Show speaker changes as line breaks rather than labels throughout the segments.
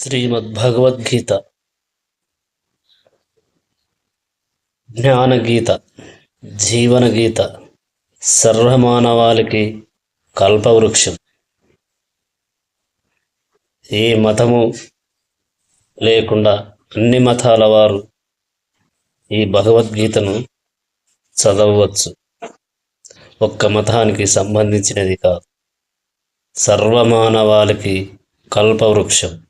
శ్రీమద్భగవద్గీత. జ్ఞానగీత జీవనగీత సర్వమానవాళికి కల్పవృక్షం. ఏ మతము లేకుండా అన్ని మతాల వారు ఈ భగవద్గీతను చదవవచ్చు. ఒక్క మతానికి సంబంధించినది కాదు. సర్వమానవాళికి కల్పవృక్షం.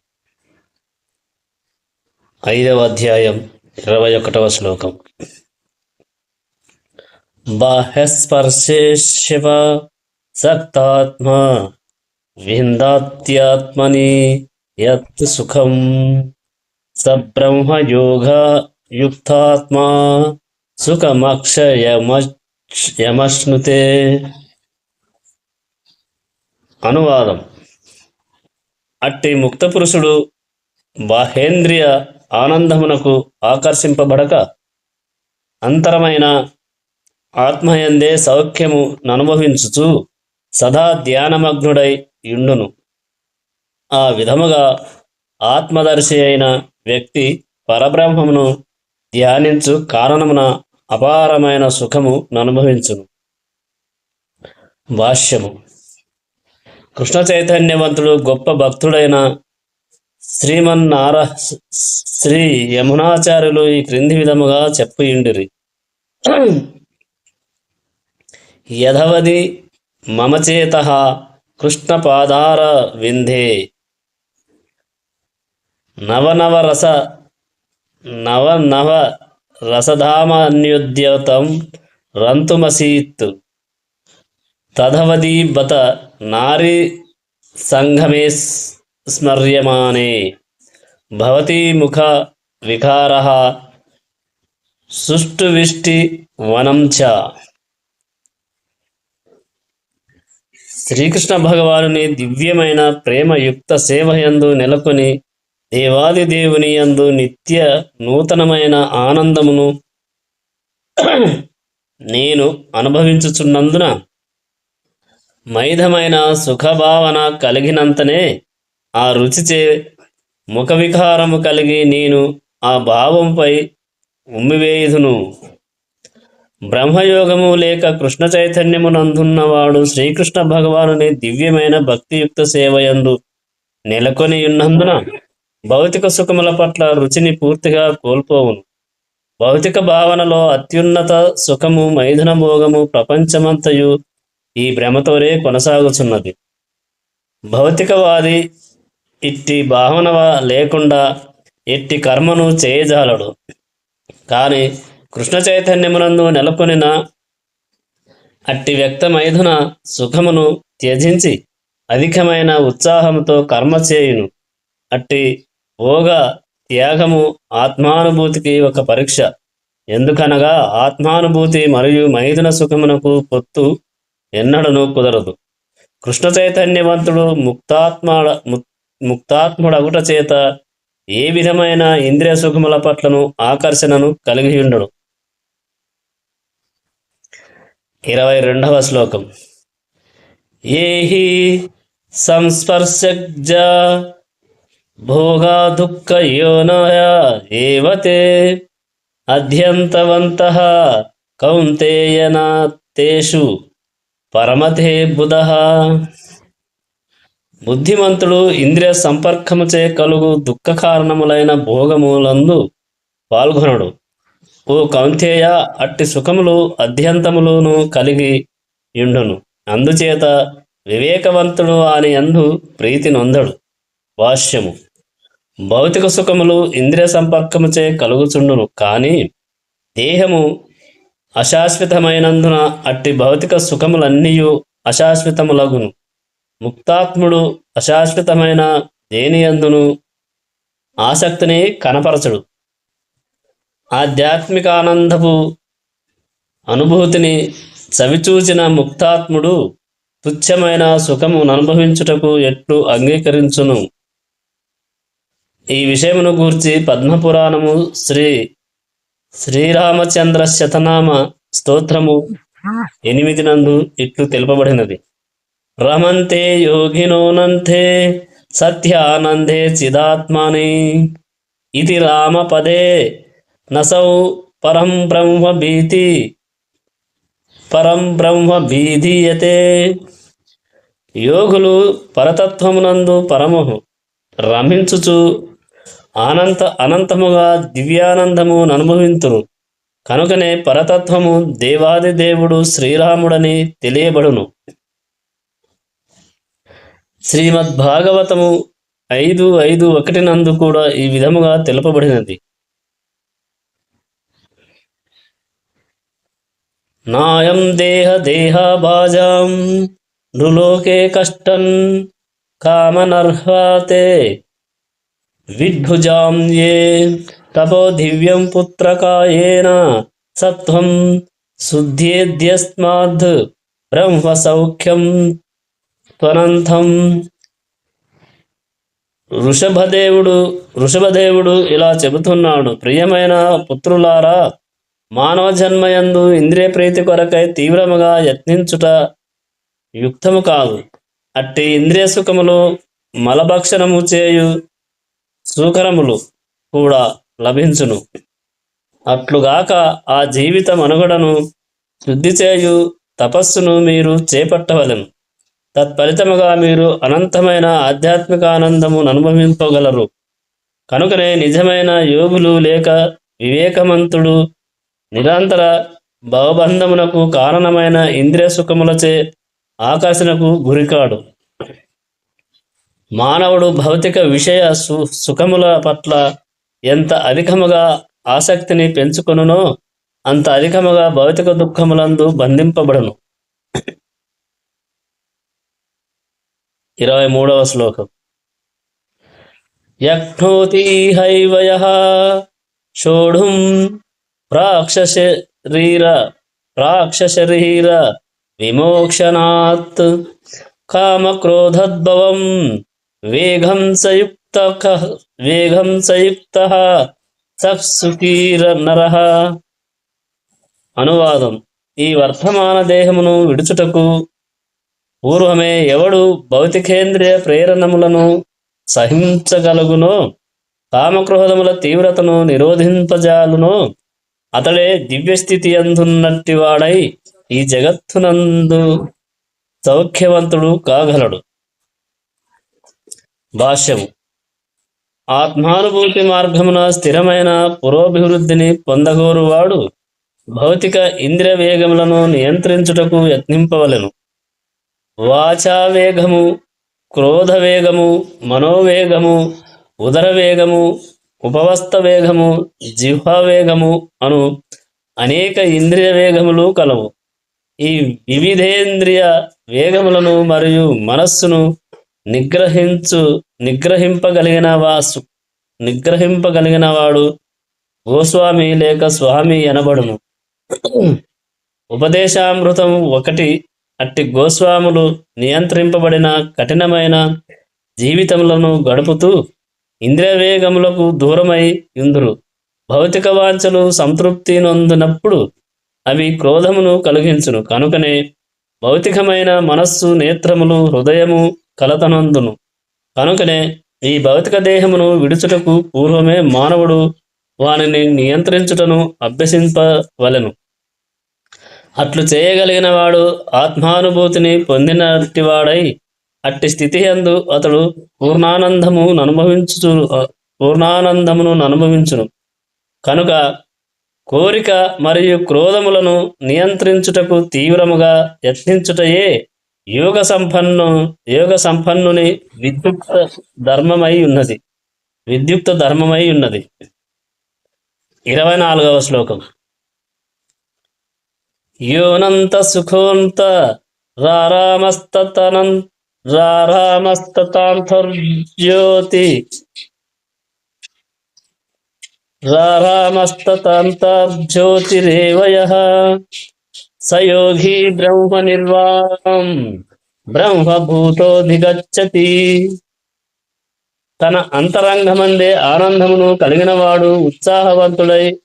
ఐదవ అధ్యాయం ఇరవై ఒకటవ శ్లోకం బాహ్యస్పర్శేశివ సక్తాత్మ విందాత్యాత్మని యత్ సుఖం సబ్రహ్మయోగ యుక్తాత్మా సుఖమక్షయమశ్నుతే. అనువాదం. అట్టి ముక్త పురుషుడు బాహేంద్రియ ఆనందమునకు ఆకర్షింపబడక అంతరమైన ఆత్మయందే సౌఖ్యము ననుభవించుచు సదా ధ్యానమగ్నుడై యుండును. ఆ విధముగా ఆత్మదర్శి అయిన వ్యక్తి పరబ్రహ్మమును ధ్యానించు కారణమున అపారమైన సుఖము ననుభవించును భాష్యము కృష్ణ చైతన్యవంతుడు గొప్ప భక్తుడైన శ్రీమన్నార శ్రీ యమునాచార్యులు ఈ క్రింది విధముగా చెప్పుయిండిరి. యధవది మమ చేత కృష్ణపాదార విందే. నవనవరస నవనవ రసధామన్యుద్యతం రంతుమసీత్. తధవది బత నారీ సంఘమేస్ స్మర్యమానే భవతి ముఖ వికార సుష్టువిష్టి వనం చ శ్రీకృష్ణ భగవానుని దివ్యమైన ప్రేమయుక్త సేవయందు నెలకొని దేవాది దేవుని యందు నిత్య నూతనమైన ఆనందమును నేను అనుభవించుచున్నందున మైధమైన సుఖభావన కలిగినంతనే ఆ రుచిచే ముఖ వికారము కలిగి నేను ఆ భావంపై ఉమ్మివేయుదును. బ్రహ్మయోగము లేక కృష్ణ చైతన్యమునందున్నవాడు శ్రీకృష్ణ భగవానుని దివ్యమైన భక్తియుక్త సేవయందు నెలకొని ఉన్నందున భౌతిక సుఖముల పట్ల రుచిని పూర్తిగా కోల్పోవును. భౌతిక భావనలో అత్యున్నత సుఖము మైథున భోగము ప్రపంచమంతయు ఈ భ్రమతోనే కొనసాగుచున్నది. భౌతికవాది ఇట్టి భావన లేకుండా ఎట్టి కర్మను చేయజాలడు. కానీ కృష్ణ చైతన్యమునందు నెలకొనిన అట్టి వ్యక్త మైథున సుఖమును త్యజించి అధికమైన ఉత్సాహంతో కర్మ చేయును. అట్టి ఓగ త్యాగము ఆత్మానుభూతికి ఒక పరీక్ష. ఎందుకనగా ఆత్మానుభూతి మరియు మైథున సుఖమునకు పొత్తు ఎన్నడను కుదరదు. కృష్ణ చైతన్యవంతుడు ముక్తాత్మ ముక్తాత్ముడగుట చేత ఏ విధమైన ఇంద్రియ సుఖముల పట్లను ఆకర్షణను కలిగి ఉండడు ఇరవై రెండవ శ్లోకం. ఏహి సంస్పర్శజ భోగా దుఃఖ ఏవతే అధ్యంతవంత కౌంతేయనా తేషు పరమతే బుధ బుద్ధిమంతుడు ఇంద్రియ సంపర్కముచే కలుగు దుఃఖ కారణములైన భోగములందు పాల్గొనడు. ఓ కౌంతేయ అట్టి సుఖములు అధ్యంతములును కలిగి యుండును. అందుచేత వివేకవంతుడు అని అందు ప్రీతి నొందడు. భాష్యము భౌతిక సుఖములు ఇంద్రియ సంపర్కముచే కలుగుచుండును. కానీ దేహము అశాశ్వతమైనందున అట్టి భౌతిక సుఖములన్నీ అశాశ్వతములగును. ముక్తాత్ముడు అశాశ్వతమైన దేనియందును ఆసక్తిని కనపరచడు. ఆధ్యాత్మిక ఆనందపు అనుభూతిని చవిచూచిన ముక్తాత్ముడు తుచ్చమైన సుఖమును అనుభవించుటకు ఎట్లు అంగీకరించును. ఈ విషయమును గూర్చి పద్మపురాణము శ్రీ శ్రీరామచంద్ర శతనామ స్తోత్రము ఎనిమిది నందు ఇట్లు తెలుపబడినది. రమంతే యోగినోనంతే సత్యానందే చిదాత్మని. ఇది రామపదే నసౌ పరం బ్రహ్మ భీతి పరం బ్రహ్మ భీధీయతే. యోగులు పరతత్వమునందు పరమహు రమించుచు అనంత అనంతముగా దివ్యానందము అనుభవింతురు కనుకనే పరతత్వము దేవాది దేవుడు శ్రీరాముడని తెలియబడును. శ్రీమద్భాగవతము ఐదు ఐదు ఒకటి నందు కూడా ఈ విధముగా తెలుపబడినది. నాయం దేహ దేహాభాజాం నృలోకే కష్టం కామనర్హాతే విడ్భుజాం ఏ తపో దివ్యం పుత్రకాయేన సత్వం శుద్ధేద్యస్మాద్ బ్రహ్మ సౌఖ్యం త్వనంతం వృషభదేవుడు వృషభదేవుడు ఇలా చెబుతున్నాడు ప్రియమైన పుత్రులారా మానవ జన్మయందు ఇంద్రియ ప్రీతి కొరకై తీవ్రముగా యత్నించుట యుక్తము కాదు. అట్టి ఇంద్రియ సుఖములు మలభక్షణము చేయు సూకరములు కూడా లభించును. అట్లుగాక ఆ జీవిత మనుగడను శుద్ధి చేయు తపస్సును మీరు చేపట్టవలను. తత్ఫలితముగా మీరు అనంతమైన ఆధ్యాత్మిక ఆనందమును అనుభవింపగలరు. కనుకనే నిజమైన యోగులు లేక వివేకమంతుడు నిరంతర భవబంధమునకు కారణమైన ఇంద్రియ సుఖములచే ఆకర్షణకు గురికాడు. మానవుడు భౌతిక విషయ సు సుఖముల పట్ల ఎంత అధికముగా ఆసక్తిని పెంచుకొనునో అంత అధికముగా భౌతిక దుఃఖములందు బంధింపబడును. ఇరవై మూడవ శ్లోకం. యక్నోతి హైవయ షోఢుం ప్రాక్షశరీర ప్రాక్షశరీర విమోక్షణాత్ కామక్రోధద్భవం వేగం సయుక్త వేగం సయుక్త సత్సుఖీర నర. అనువాదం. ఈ వర్తమాన దేహమును విడుచుటకు పూర్వమే ఎవడు భౌతికేంద్రియ ప్రేరణములను సహించగలుగునో కామక్రోధముల తీవ్రతను నిరోధింపజాలునో అతడే దివ్యస్థితి అందున్నట్టి వాడై ఈ జగత్తునందు సౌఖ్యవంతుడు కాగలడు. భాష్యము. ఆత్మానుభూతి మార్గమున స్థిరమైన పురోభివృద్ధిని పొందగోరువాడు భౌతిక ఇంద్రియ వేగములను నియంత్రించుటకు యత్నింపవలెను. వాచా వేగము క్రోధ వేగము మనోవేగము ఉదర వేగము ఉపవస్త వేగము జిహ్వ వేగము అను అనేక ఇంద్రియ వేగములు కలవు. ఈ వివిధేంద్రియ వేగములను మరియు మనస్సును నిగ్రహించు నిగ్రహింపగలిగిన వాసు నిగ్రహింపగలిగిన వాడు గోస్వామి లేక స్వామి అనబడును. ఉపదేశామృతం ఒకటి అట్టి గోస్వాములు నియంత్రింపబడిన కఠినమైన జీవితములను గడుపుతూ ఇంద్రియ వేగములకు దూరమై ఇందురు భౌతిక వాంఛలు సంతృప్తి నొందినప్పుడు అవి క్రోధమును కలిగించును. కనుకనే భౌతికమైన మనస్సు నేత్రములు హృదయము కలతనందును. కనుకనే ఈ భౌతిక దేహమును విడుచుటకు పూర్వమే మానవుడు వానిని నియంత్రించుటను అభ్యసింపవలెను అట్లు చేయగలిగిన వాడు ఆత్మానుభూతిని పొందినట్టివాడై అట్టి స్థితి అందు అతడు పూర్ణానందము అనుభవించు పూర్ణానందమును అనుభవించును కనుక కోరిక మరియు క్రోధములను నియంత్రించుటకు తీవ్రముగా యత్నించుటయే యోగ సంపన్ను యోగ సంపన్నుని విద్యుక్త ధర్మమై ఉన్నది. విద్యుక్త ధర్మమై ఉన్నది. ఇరవై నాలుగవ శ్లోకం. యోనంత సుఖోంత రారామస్తతనం రారామస్తతాంతర్జ్యోతి రారామస్తతాంతర్జ్యోతిరేవయ సయోగి బ్రహ్మ నిర్వాణం బ్రహ్మభూతోధిగచ్చతి తన అంతరంగమందే ఆనందమును కలిగినవాడు ఉత్సాహవంతుడై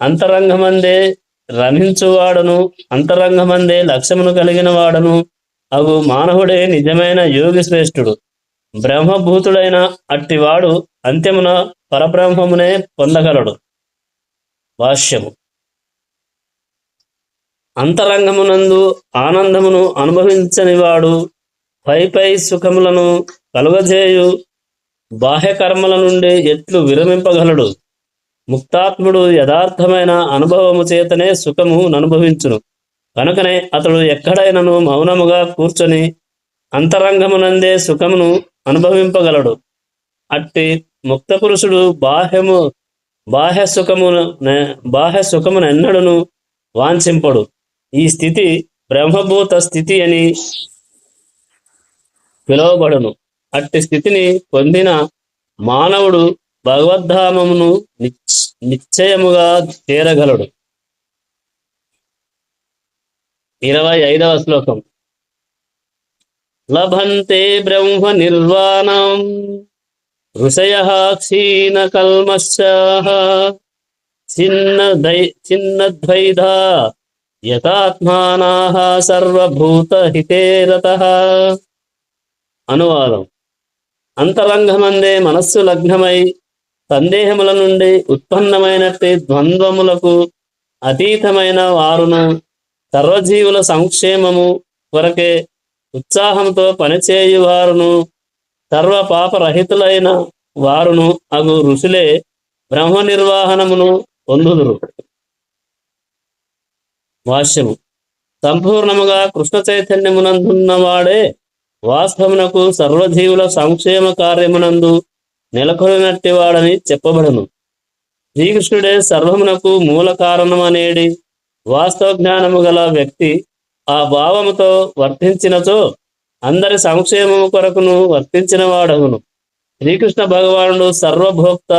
అంతరంగమందే రమించువాడను అంతరంగమందే లక్ష్యమును కలిగిన వాడను. అగు మానవుడే నిజమైన యోగి శ్రేష్ఠుడు. బ్రహ్మభూతుడైన అట్టివాడు అంత్యమున పరబ్రహ్మమునే పొందగలడు. భాష్యము. అంతరంగమునందు ఆనందమును అనుభవించనివాడు పై పై సుఖములను కలుగజేయు బాహ్యకర్మల నుండి ఎట్లు విరమింపగలడు? ముక్తాత్ముడు యథార్థమైన అనుభవము చేతనే సుఖము అనుభవించును కనుకనే అతడు ఎక్కడైనను మౌనముగా కూర్చొని అంతరంగమునందే సుఖమును అనుభవింపగలడు. అట్టి ముక్త పురుషుడు బాహ్యము బాహ్య సుఖమును బాహ్య సుఖమును ఎన్నడును వాంఛింపడు. ఈ స్థితి బ్రహ్మభూత స్థితి అని పిలువబడును. అట్టి స్థితిని పొందిన మానవుడు భగవద్ధామమును నిశ్చయముగా చేరగలడు. ఇరవై ఐదవ శ్లోకం. లభంతే బ్రహ్మ నిర్వాణం ఋషయ క్షీణ కల్మశ చిన్న దై చిన్నద్వైధా యథాత్మానాః సర్వభూత హితేరత అనువాదం. అంతరంగమందే మనస్సు లగ్నమై సందేహముల నుండి ఉత్పన్నమైనట్టి ద్వంద్వములకు అతీతమైన వారును సర్వజీవుల సంక్షేమము కొరకే ఉత్సాహంతో పనిచేయువారును సర్వ పాపరహితులైన వారును అగు ఋషులే బ్రహ్మ నిర్వహణమును పొందుదురు. వాష్యము సంపూర్ణముగా కృష్ణ చైతన్యమునందున్నవాడే వాస్తవమునకు సర్వజీవుల సంక్షేమ కార్యమునందు నెలకొనట్టి వాడని చెప్పబడును. శ్రీకృష్ణుడే సర్వమునకు మూల కారణమనేడి వాస్తవ జ్ఞానము గల వ్యక్తి ఆ భావముతో వర్తించినచో అందరి సంక్షేమము కొరకును వర్తించిన వాడగును శ్రీకృష్ణ భగవానుడు సర్వభోక్త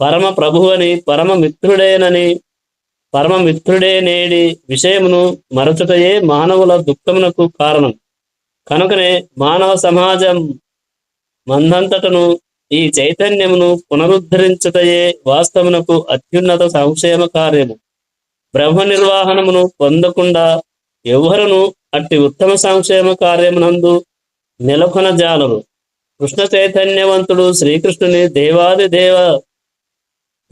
పరమ ప్రభువని పరమ మిత్రుడేనని పరమ మిత్రుడే నేడి విషయమును మరచుటయే మానవుల దుఃఖమునకు కారణం. కనుకనే మానవ సమాజం మందంతటను ఈ చైతన్యమును పునరుద్ధరించుటయే వాస్తవమునకు అత్యున్నత సంక్షేమ కార్యము. బ్రహ్మ నిర్వాహణమును పొందకుండా ఎవరును అట్టి ఉత్తమ సంక్షేమ కార్యమునందు నెలకొన జాలరు. కృష్ణ చైతన్యవంతుడు శ్రీకృష్ణుని దేవాది దేవ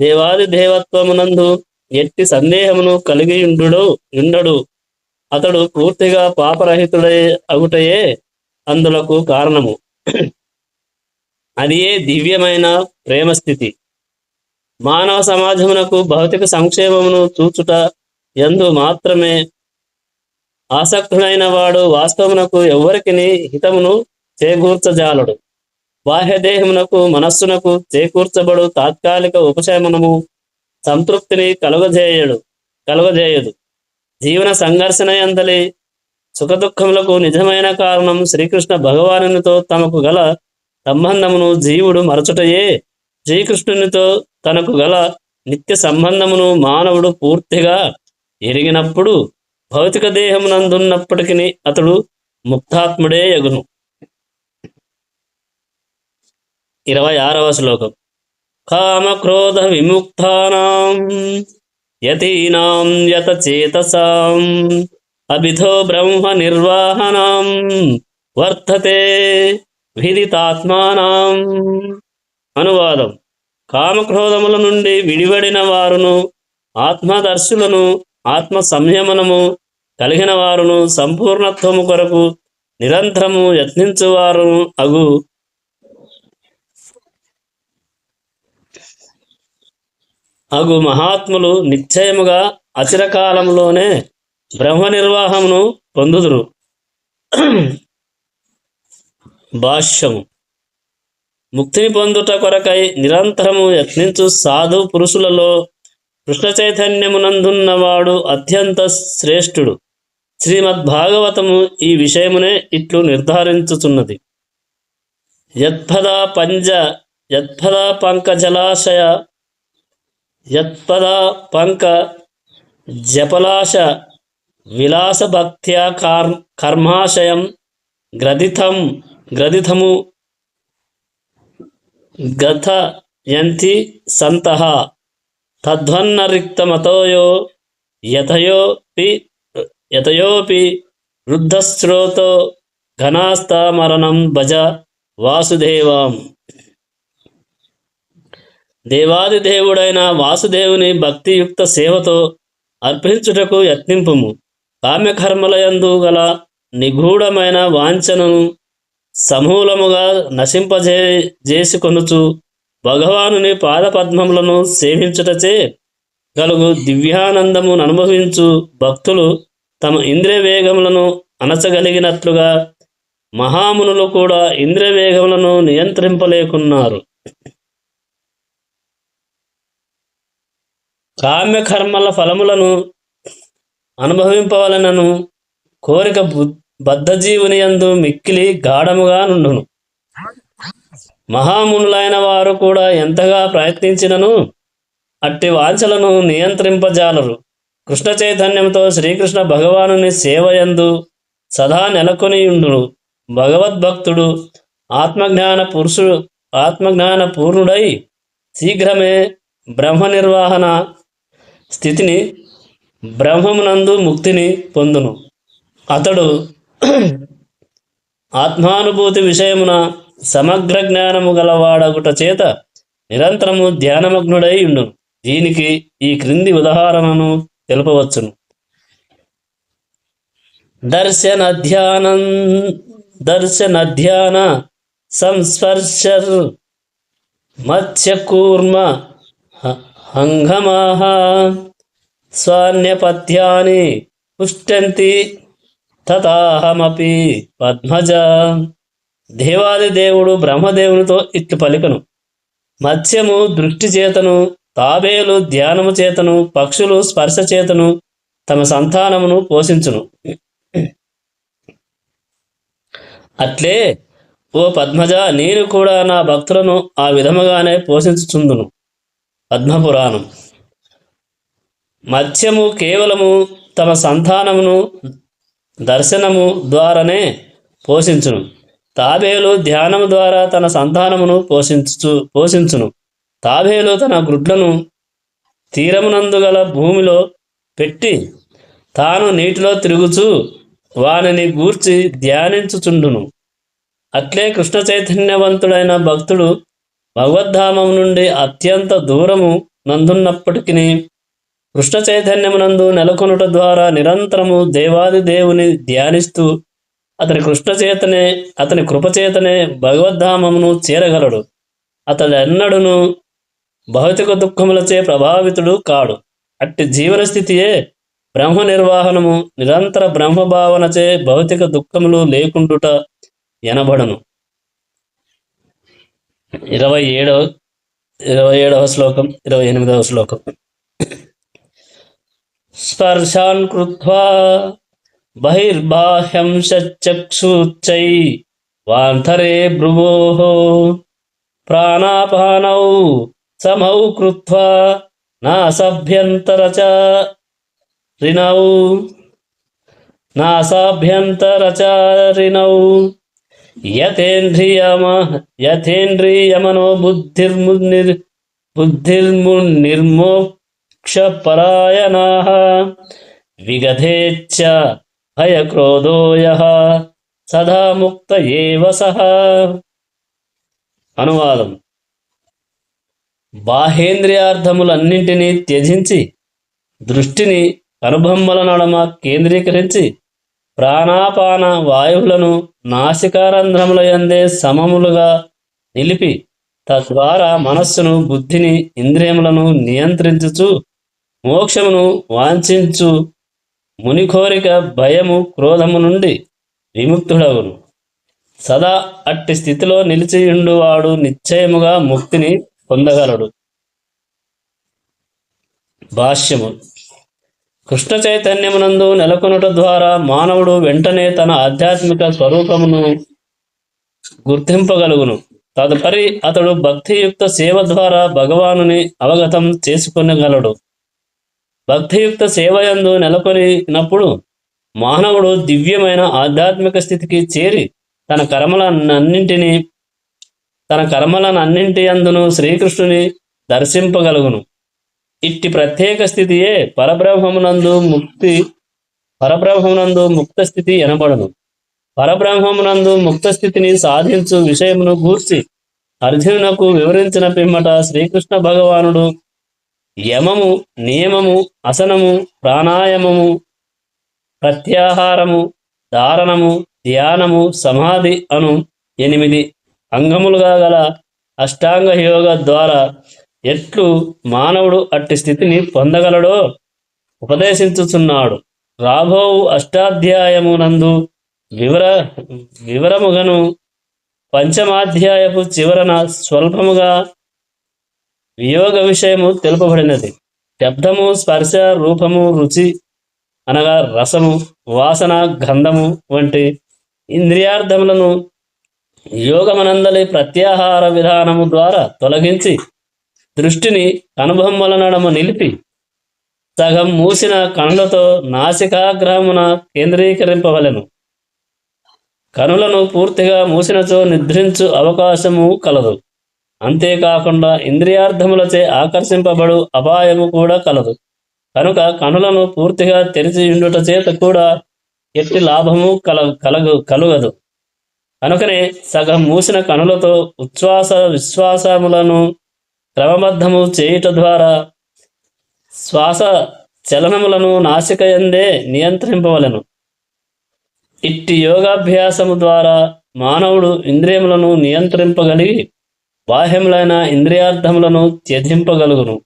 దేవాది దేవత్వమునందు ఎట్టి సందేహమును కలిగి ఉండడు. అతడు పూర్తిగా పాపరహితుడై అగుటయే అందులకు కారణము. అది దివ్యమైన ప్రేమ స్థితి మానవ సమాజమునకు భౌతిక సంక్షేమమును చూచుట ఎందు మాత్రమే ఆసక్తుడైన వాడు వాస్తవమునకు ఎవ్వరికి హితమును చేకూర్చజాలడు. బాహ్యదేహమునకు మనస్సునకు చేకూర్చబడు తాత్కాలిక ఉపశమనము సంతృప్తిని కలుగజేయడు కలుగజేయదు. జీవన సంఘర్షణ ఎందలి సుఖదుఖములకు నిజమైన కారణం శ్రీకృష్ణ భగవానునితో తమకు గల సంబంధమును జీవుడు మరచుటయే. శ్రీకృష్ణునితో తనకు గల నిత్య సంబంధమును మానవుడు పూర్తిగా ఎరిగినప్పుడు భౌతిక దేహమునందున్నప్పటికీ అతడు ముక్తాత్ముడే యగును ఇరవై ఆరవ శ్లోకం. కామక్రోధ విముక్తానాం యతీనాం యత అభిధో బ్రహ్మ నిర్వాహణం వర్ధతే విదితాత్మానం అనువాదం. కామక్రోధముల నుండి విడివడిన వారును ఆత్మదర్శులను ఆత్మ సంయమనము కలిగిన వారును సంపూర్ణత్వము కొరకు నిరంతరము యత్నించువారును అగు. అగు మహాత్ములు నిశ్చయముగా అచిరకాలంలోనే బ్రహ్మ నిర్వాహమును పొందుదురు. భాష్యము. ముక్తిని పొందుట కొరకై నిరంతరము యత్నించు సాధు పురుషులలో కృష్ణ చైతన్యమునందున్నవాడు అత్యంత శ్రేష్ఠుడు. శ్రీమద్భాగవతము ఈ విషయమునే ఇట్లు నిర్ధారించుచున్నది. యత్పదా పంజ యత్పదా పంకజలాశయ యత్పదా పంక జపలాశ విలాస భక్త్యా కర్మాశయం గ్రథితం గ్రథితము గత యంతి సంతః తద్వన్నరిక్తమతోయో యథయోపి యథయోపి వృద్ధశ్రోతో ఘనాస్తామరణం భజ వాసుదేవం. దేవాది దేవుడైన వాసుదేవుని భక్తియుక్త సేవతో అర్పించుటకు యత్నింపుము. కామ్యకర్మలయందు గల నిగూఢమైన వాంఛనను సమూలముగా నశింపజే చేసుకొనుచు భగవానుని పాదపద్మములను సేవించుటచే కలుగు దివ్యానందమును అనుభవించు భక్తులు తమ ఇంద్రియ వేగములను అణచగలిగినట్లుగా మహామునులు కూడా ఇంద్రియ వేగములను నియంత్రింపలేకున్నారు. కామ్యకర్మల ఫలములను అనుభవింపవలనను కోరిక బద్ధజీవుని యందు మిక్కిలి గాఢముగా నుండును. మహామునులైన వారు కూడా ఎంతగా ప్రయత్నించినను అట్టి వాంఛలను నియంత్రింపజాలరు. కృష్ణ చైతన్యంతో శ్రీకృష్ణ భగవానుని సేవయందు సదా నెలకొనియుండును భగవద్భక్తుడు ఆత్మజ్ఞాన పురుషుడు ఆత్మజ్ఞాన పూర్ణుడై శీఘ్రమే బ్రహ్మ నిర్వహణ స్థితిని బ్రహ్మమునందు ముక్తిని పొందును. అతడు ఆత్మానుభూతి విషయమున సమగ్ర జ్ఞానము గలవాడగుట చేత నిరంతరము ధ్యానమగ్నుడై ఉండును దీనికి ఈ క్రింది ఉదాహరణను తెలుపవచ్చును. దర్శన ధ్యానం దర్శన ధ్యాన సంస్పర్శర్ మత్స్యకూర్మ హ- హంగమాహ స్వాన్యపథ్యాని పుష్టంతి తథాహమపి పద్మజ. దేవాది దేవుడు బ్రహ్మదేవునితో ఇట్లు పలికను. మత్స్యము దృష్టి చేతను తాబేలు ధ్యానము చేతను పక్షులు స్పర్శ చేతను తమ సంతానమును పోషించును. అట్లే ఓ పద్మజ నేను కూడా నా భక్తులను ఆ విధముగానే పోషించుచుందును. పద్మపురాణం. మత్స్యము కేవలము తమ సంతానమును దర్శనము ద్వారానే పోషించును. తాబేలు ధ్యానం ద్వారా తన సంతానమును పోషించు పోషించును. తాబేలు తన గుడ్లను తీరమునందు గల భూమిలో పెట్టి తాను నీటిలో తిరుగుచూ వానిని గూర్చి ధ్యానించుచుండును. అట్లే కృష్ణ చైతన్యవంతుడైన భక్తుడు భగవద్ధామం నుండి అత్యంత దూరము నందున్నప్పటికీ కృష్ణ చైతన్యమునందు నెలకొనుట ద్వారా నిరంతరము దేవాది దేవుని ధ్యానిస్తూ అతని కృష్ణ చేతనే అతని కృపచేతనే భగవద్ధామమును చేరగలడు. అతడు ఎన్నడును భౌతిక దుఃఖములచే ప్రభావితుడు కాడు. అట్టి జీవన స్థితియే బ్రహ్మ నిర్వాహణము నిరంతర బ్రహ్మభావనచే భౌతిక దుఃఖములు లేకుండుట ఎనబడను. ఇరవై ఏడవ ఇరవై ఏడవ శ్లోకం ఇరవై ఎనిమిదవ శ్లోకం. స్పర్శాన్ కృత్వా బహిర్బాహ్యం చక్షుచ్చై వాంతరే భ్రువోః ప్రాణాపానౌ సమౌ కృత్వా నాసభ్యంతరచారిణౌ నాసాభ్యంతరచారిణౌ యతేంద్రియమ యతేంద్రియమనో బుద్ధిర్మునిర్ బుద్ధిర్మునిర్మోక్షపరాయణాः విగధేచ్చ భయక్రోధోయ సదా ముక్త ఏవ సహ అనువాదం బాహేంద్రియార్థములన్నింటినీ త్యజించి దృష్టిని కనుబొమ్మల నడమ కేంద్రీకరించి ప్రాణాపాన వాయువులను నాసికారంధ్రముల యందే సమములుగా నిలిపి తద్వారా మనస్సును బుద్ధిని ఇంద్రియములను నియంత్రించుచు మోక్షమును వాంఛించు. మునికోరిక భయము క్రోధము నుండి విముక్తుడవును సదా అట్టి స్థితిలో నిలిచియుండువాడు నిశ్చయముగా ముక్తిని పొందగలడు. భాష్యము. కృష్ణ చైతన్యమునందు నెలకొనుట ద్వారా మానవుడు వెంటనే తన ఆధ్యాత్మిక స్వరూపమును గుర్తింపగలుగును. తదుపరి అతడు భక్తియుక్త సేవ ద్వారా భగవానుని అవగతం చేసుకునగలడు. భక్తియుక్త సేవయందు నెలకొనినప్పుడు మానవుడు దివ్యమైన ఆధ్యాత్మిక స్థితికి చేరి తన కర్మలన్నింటినీ తన కర్మలనన్నింటి అందును శ్రీకృష్ణుని దర్శింపగలుగును. ఇట్టి ప్రత్యేక స్థితియే పరబ్రహ్మమునందు ముక్తి పరబ్రహ్మమునందు ముక్త స్థితి ఎనబడును. పరబ్రహ్మమునందు ముక్త స్థితిని సాధించు విషయమును గూర్చి అర్జునునకు వివరించిన పిమ్మట శ్రీకృష్ణ భగవానుడు యమము నియమము అసనము ప్రాణాయామము ప్రత్యాహారము ధారణము ధ్యానము సమాధి అను ఎనిమిది అంగములుగా గల అష్టాంగ యోగ ద్వారా ఎట్లు మానవుడు అట్టి స్థితిని పొందగలడో ఉపదేశించుచున్నాడు. రాబోవు అష్టాధ్యాయమునందు వివర వివరముగను పంచమాధ్యాయపు చివరన స్వల్పముగా వియోగ విషయము తెలుపబడినది. శబ్దము స్పర్శ రూపము రుచి అనగా రసము వాసన గంధము వంటి ఇంద్రియార్థములను యోగమనందలి ప్రత్యాహార విధానము ద్వారా తొలగించి దృష్టిని కనుబొమ్మల నడము నిలిపి సగం మూసిన కనులతో నాసికాగ్రహమున కేంద్రీకరింపవలెను. కనులను పూర్తిగా మూసినచో నిద్రించు అవకాశము కలదు. అంతేకాకుండా ఇంద్రియార్థములచే ఆకర్షింపబడు అపాయము కూడా కలదు. కనుక కనులను పూర్తిగా తెరిచి ఉండుట చేత కూడా ఎట్టి లాభము కల కలగు కలుగదు. కనుకనే సగం మూసిన కనులతో ఉచ్ఛ్వాస విశ్వాసములను క్రమబద్ధము చేయుట ద్వారా శ్వాస చలనములను నాసికయందే నియంత్రింపవలెను. ఇట్టి యోగాభ్యాసము ద్వారా మానవుడు ఇంద్రియములను నియంత్రింపగలిగి బాహ్యములైన ఇంద్రియార్థములను త్యజింపగలుగును.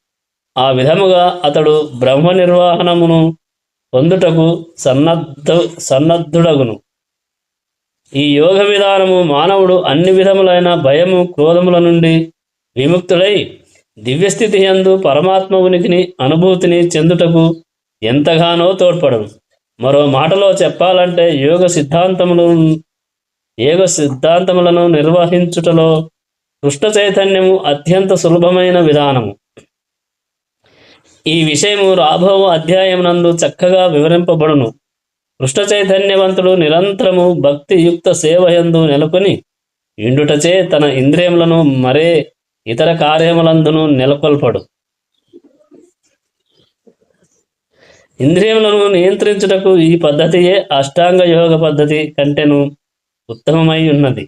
ఆ విధముగా అతడు బ్రహ్మ నిర్వహణమును పొందుటకు సన్నద్ధ సన్నద్ధుడగును. ఈ యోగ విధానము మానవుడు అన్ని విధములైన భయము క్రోధముల నుండి విముక్తుడై దివ్యస్థితి యందు పరమాత్మ ఉనికిని అనుభూతిని చెందుటకు ఎంతగానో తోడ్పడను. మరో మాటలో చెప్పాలంటే యోగ సిద్ధాంతములు యోగ సిద్ధాంతములను నిర్వహించుటలో కృష్ణ చైతన్యము అత్యంత సులభమైన విధానము. ఈ విషయము రాబో అధ్యాయమునందు చక్కగా వివరింపబడును. కృష్ణ చైతన్యవంతుడు నిరంతరము భక్తియుక్త సేవయందు నెలకొని ఇండుటచే తన ఇంద్రియములను మరే ఇతర కార్యములందును నెలకొల్పడు. ఇంద్రియములను నియంత్రించుటకు ఈ పద్ధతియే అష్టాంగ యోగ పద్ధతి కంటెను ఉత్తమమై ఉన్నది.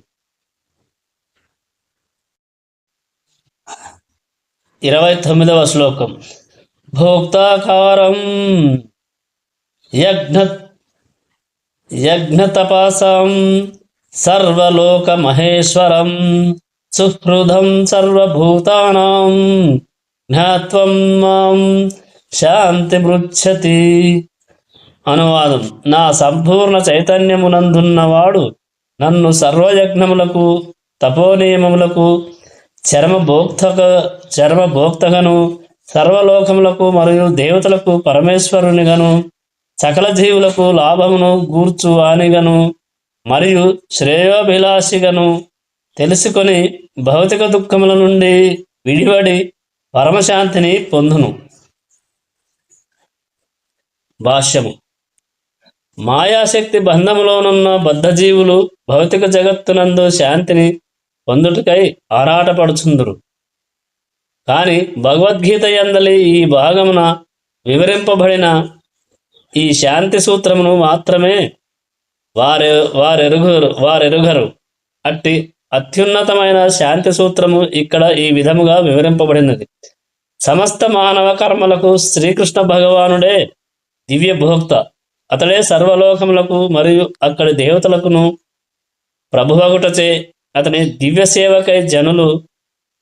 ఇరవై తొమ్మిదవ శ్లోకం. భోక్తాకారం యజ్ఞ యజ్ఞతపాసం సర్వలోకమహేశ్వరం సుహృదం సర్వభూతానాం జ్ఞాత్వం మాం శాంతి మృచ్చతి అనువాదం నా సంపూర్ణ చైతన్యమునందున్నవాడు నన్ను సర్వయజ్ఞములకు తపోనియమములకు చర్మభోక్తక చర్మభోక్తగను సర్వలోకములకు మరియు దేవతలకు పరమేశ్వరునిగను సకల జీవులకు లాభమును గూర్చు వానిగను మరియు శ్రేయోభిలాషిగను తెలుసుకొని భౌతిక దుఃఖముల నుండి విడివడి పరమశాంతిని పొందును. భాష్యము. మాయాశక్తి బంధములోనున్న బద్ధజీవులు భౌతిక జగత్తునందు శాంతిని పొందుటకై ఆరాటపడుచుందురు. కాని భగవద్గీత ఎందలి ఈ భాగమున వివరింపబడిన ఈ శాంతి సూత్రమును మాత్రమే వారు వారెరుగురు వారెరుగరు. అట్టి అత్యున్నతమైన శాంతి సూత్రము ఇక్కడ ఈ విధముగా వివరింపబడినది. సమస్త మానవ కర్మలకు శ్రీకృష్ణ భగవానుడే దివ్య భోక్త. అతడే సర్వలోకములకు మరియు అక్కడి దేవతలకును ప్రభువగుటచే అతని దివ్య సేవకై జనులు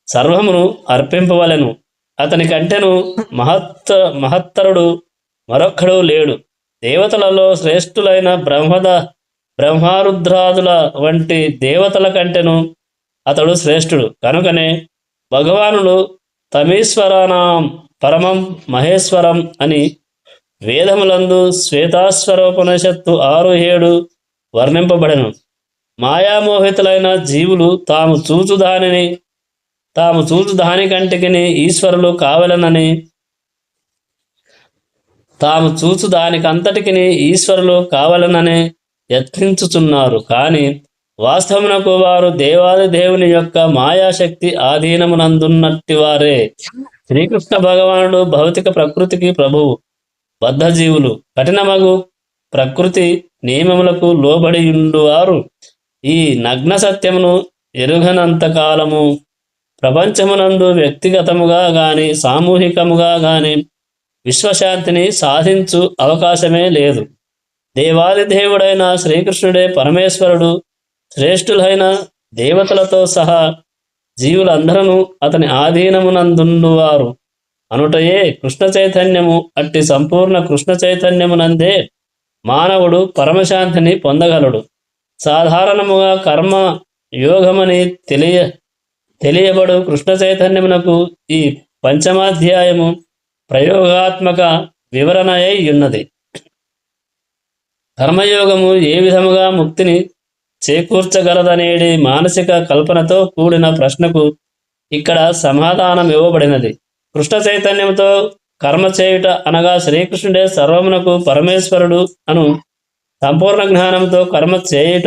సర్వమును అర్పింపవలెను. అతని కంటెను మహత్త మహత్తరుడు మరొక్కడు లేడు. దేవతలలో శ్రేష్ఠులైన బ్రహ్మద బ్రహ్మారుద్రాదుల వంటి దేవతల కంటెను అతడు శ్రేష్ఠుడు. కనుకనే భగవానుడు తమీశ్వరానాం పరమం మహేశ్వరం అని వేదములందు శ్వేతాశ్వరోపనిషత్తు ఆరు ఏడు వర్ణింపబడెను. మాయామోహితులైన జీవులు తాము చూచుదానిని తాము చూచు దాని కంటికిని ఈశ్వరులు కావలనని తాము చూచు దానికంతటికి ఈశ్వరులు కావలనని యత్నించుచున్నారు. కానీ వాస్తవమునకు వారు దేవాది దేవుని యొక్క మాయాశక్తి ఆధీనమునందున్నట్టి వారే శ్రీకృష్ణ భగవానుడు భౌతిక ప్రకృతికి ప్రభువు బద్ధజీవులు కఠినమగు ప్రకృతి నియమములకు లోబడి ఉండువారు. ఈ నగ్న సత్యమును ఎరుగనంత కాలము ప్రపంచమునందు వ్యక్తిగతముగా గాని సామూహికముగా గాని విశ్వశాంతిని సాధించు అవకాశమే లేదు. దేవాది దేవుడైన శ్రీకృష్ణుడే పరమేశ్వరుడు శ్రేష్ఠులైన దేవతలతో సహా జీవులందరూ అతని ఆధీనమునందుండువారు. అనుటయే కృష్ణ చైతన్యము అట్టి సంపూర్ణ కృష్ణ చైతన్యమునందే మానవుడు పరమశాంతిని పొందగలడు. సాధారణముగా కర్మ యోగమని తెలియ తెలియబడు కృష్ణ చైతన్యమునకు ఈ పంచమాధ్యాయము ప్రయోగాత్మక వివరణ అయి ఉన్నది. కర్మయోగము ఏ విధముగా ముక్తిని చేకూర్చగలదనేది మానసిక కల్పనతో కూడిన ప్రశ్నకు ఇక్కడ సమాధానం ఇవ్వబడినది. కృష్ణ చైతన్యంతో కర్మ చేయుట అనగా శ్రీకృష్ణుడే సర్వమునకు పరమేశ్వరుడు అను సంపూర్ణ జ్ఞానంతో కర్మ చేయుట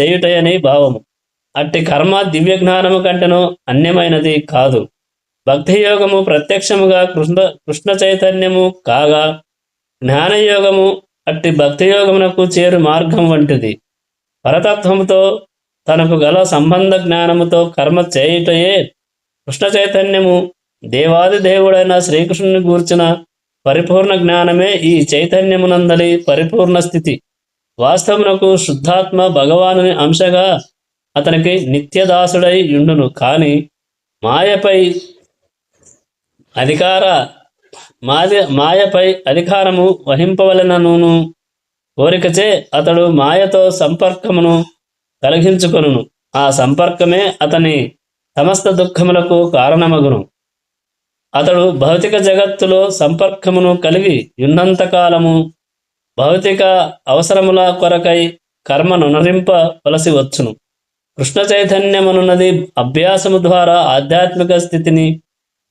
చేయుటయని భావము. అట్టి కర్మ దివ్య జ్ఞానము కంటేనో అన్యమైనది కాదు. భక్తి యోగము ప్రత్యక్షముగా కృష్ణ కృష్ణ చైతన్యము కాగా జ్ఞానయోగము అట్టి భక్తి యోగమునకు చేరు మార్గం వంటిది. పరతత్వముతో తనకు గల సంబంధ జ్ఞానముతో కర్మ చేయుటయే కృష్ణ చైతన్యము. దేవాది దేవుడైన శ్రీకృష్ణుని గూర్చిన పరిపూర్ణ జ్ఞానమే ఈ చైతన్యమునందలి పరిపూర్ణ స్థితి. వాస్తవమునకు శుద్ధాత్మ భగవానుని అంశగా అతనికి నిత్యదాసుడై ఉండును. కానీ మాయపై అధికార మాయ మాయపై అధికారము వహింపవలనను కోరికచే అతడు మాయతో సంపర్కమును కలిగించుకొను ఆ సంపర్కమే అతని సమస్త దుఃఖములకు కారణమగును. అతడు భౌతిక జగత్తులో సంపర్కమును కలిగి ఉన్నంతకాలము భౌతిక అవసరముల కొరకై కర్మను నరింపవలసి వచ్చును. కృష్ణ చైతన్యమనున్నది అభ్యాసము ద్వారా ఆధ్యాత్మిక స్థితిని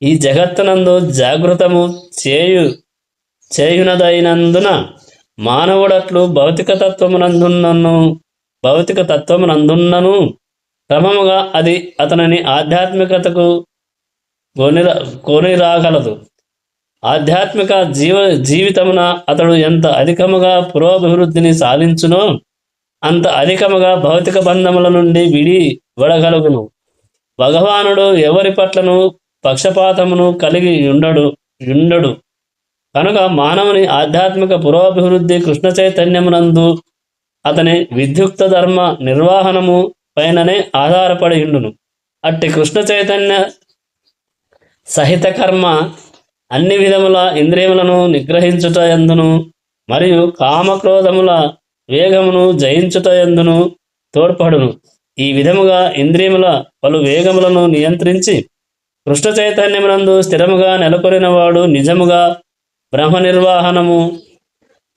ఈ జగత్తునందు జాగృతము చేయు చేయునదైనందున మానవుడట్లు భౌతిక తత్వమునందున్నను భౌతిక తత్వమునందున్నను. క్రమముగా అది అతనిని ఆధ్యాత్మికతకు కొనిరా కొనిరాగలదు. ఆధ్యాత్మిక జీవ జీవితమున అతడు ఎంత అధికముగా పురోభివృద్ధిని సాధించునో అంత అధికముగా భౌతిక బంధముల నుండి విడి వడగలుగును భగవానుడు ఎవరి పట్లను పక్షపాతమును కలిగి ఉండడు ఉండడు. కనుక మానవుని ఆధ్యాత్మిక పురోభివృద్ధి కృష్ణ చైతన్యమునందు అతని విద్యుక్త ధర్మ నిర్వహణము పైననే ఆధారపడి ఉండును. అట్టి కృష్ణ చైతన్య సహిత కర్మ అన్ని విధముల ఇంద్రియములను నిగ్రహించుట ఎందును మరియు కామక్రోధముల వేగమును జయించుట ఎందును తోడ్పడును. ఈ విధముగా ఇంద్రియముల పలు వేగములను నియంత్రించి కృష్ణ చైతన్యమునందు స్థిరముగా నెలకొనినవాడు నిజముగా బ్రహ్మ నిర్వాహనము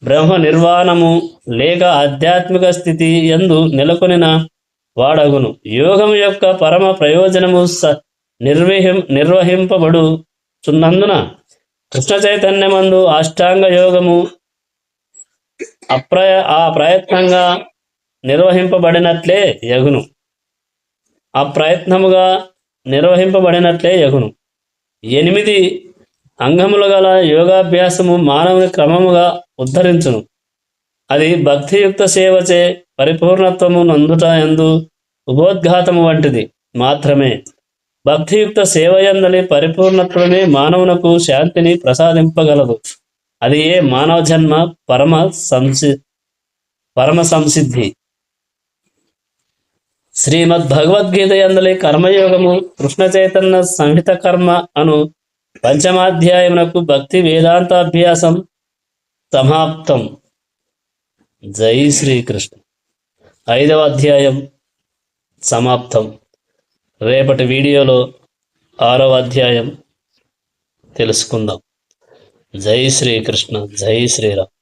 బ్రహ్మ నిర్వాణము లేక ఆధ్యాత్మిక స్థితి ఎందు నెలకొనిన వాడగును. యోగం యొక్క పరమ ప్రయోజనము స నిర్వహిం నిర్వహింపబడు చున్నందున కృష్ణ చైతన్యమందు అష్టాంగ యోగము అప్రయ ఆ ప్రయత్నంగా నిర్వహింపబడినట్లే యగును. అప్రయత్నముగా నిర్వహింపబడినట్లే యగును. ఎనిమిది అంగములు గల యోగాభ్యాసము మానవుని క్రమముగా ఉద్ధరించును. అది భక్తియుక్త సేవచే పరిపూర్ణత్వము నందుట ఎందు ఉపోద్ఘాతము వంటిది మాత్రమే. భక్తియుక్త సేవయందలి పరిపూర్ణత్వమే మానవునకు శాంతిని ప్రసాదింపగలదు. అది ఏ మానవ జన్మ పరమ సంసి పరమ సంసిద్ధి. శ్రీమద్ భగవద్గీత ఎందలి కర్మయోగము కృష్ణ చైతన్య సంహిత కర్మ అను పంచమాధ్యాయమునకు భక్తి వేదాంతాభ్యాసం సమాప్తం. జై శ్రీకృష్ణ. ఐదవ అధ్యాయం సమాప్తం. రేపటి వీడియోలో ఆరవ అధ్యాయం తెలుసుకుందాం. జై శ్రీకృష్ణ జై శ్రీరామ్.